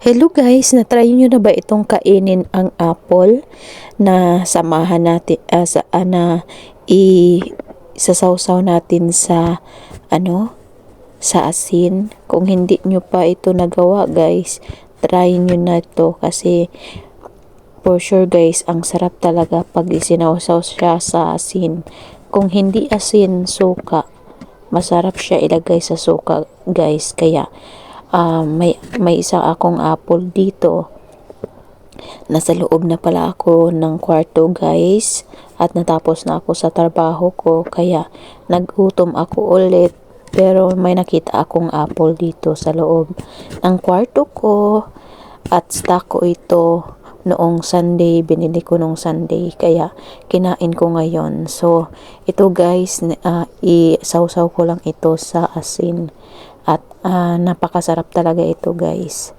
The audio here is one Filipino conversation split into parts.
Hello guys, na-try nyo na ba itong kainin ang apple na samahan natin ah, sa ana i sasawsaw natin sa ano sa asin. Kung hindi nyo pa ito nagawa guys, try nyo na ito kasi for sure guys, ang sarap talaga pag isinawsaw siya sa asin. Kung hindi asin, suka. Masarap siya ilagay sa suka guys. Kaya ah, may, may isa akong apple dito. Nasa loob na pala ako ng kwarto guys. At natapos na ako sa trabaho ko. Kaya nagutom ako ulit. Pero may nakita akong apple dito sa loob ng kwarto ko. At stock ko ito noong Sunday. Binili ko noong Sunday. Kaya kinain ko ngayon. So, ito guys, uh, isawsaw ko lang ito sa asin. Ah, napakasarap talaga ito guys.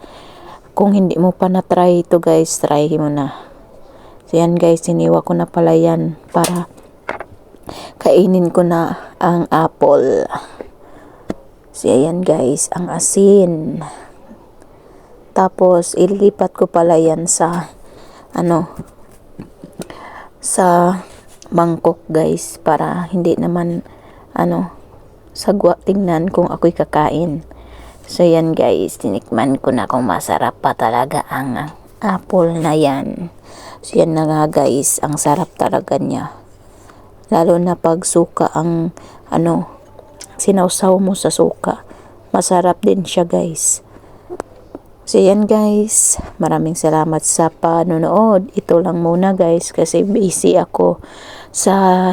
Kung hindi mo pa na-try ito guys, try mo na. So yan guys, siniwa ko na pala yan para kainin ko na ang apple. So yan guys, ang asin. Tapos ililipat ko pala yan sa ano sa mangkok guys para hindi naman ano sagwa tingnan kung ako'y kakain. So yan guys, tinikman ko na kung masarap pa talaga ang apple na yan. So yan na nga guys, ang sarap talaga niya. Lalo na pag suka ang ano, sinawsaw mo sa suka. Masarap din siya guys. So yan guys, maraming salamat sa panonood. Ito lang muna guys kasi busy ako sa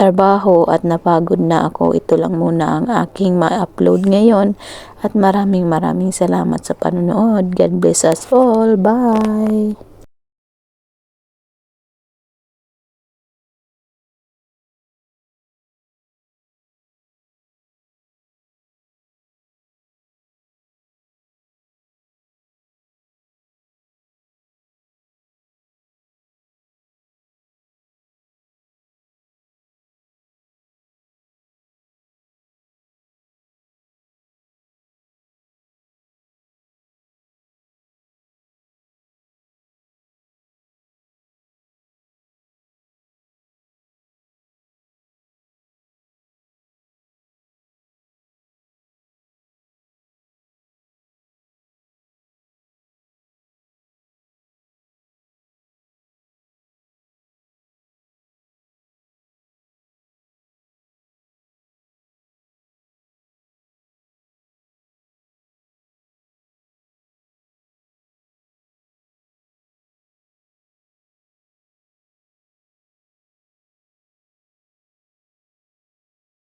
trabaho at napagod na ako. Ito lang muna ang aking ma-upload ngayon. At maraming maraming salamat sa panonood. God bless us all. Bye!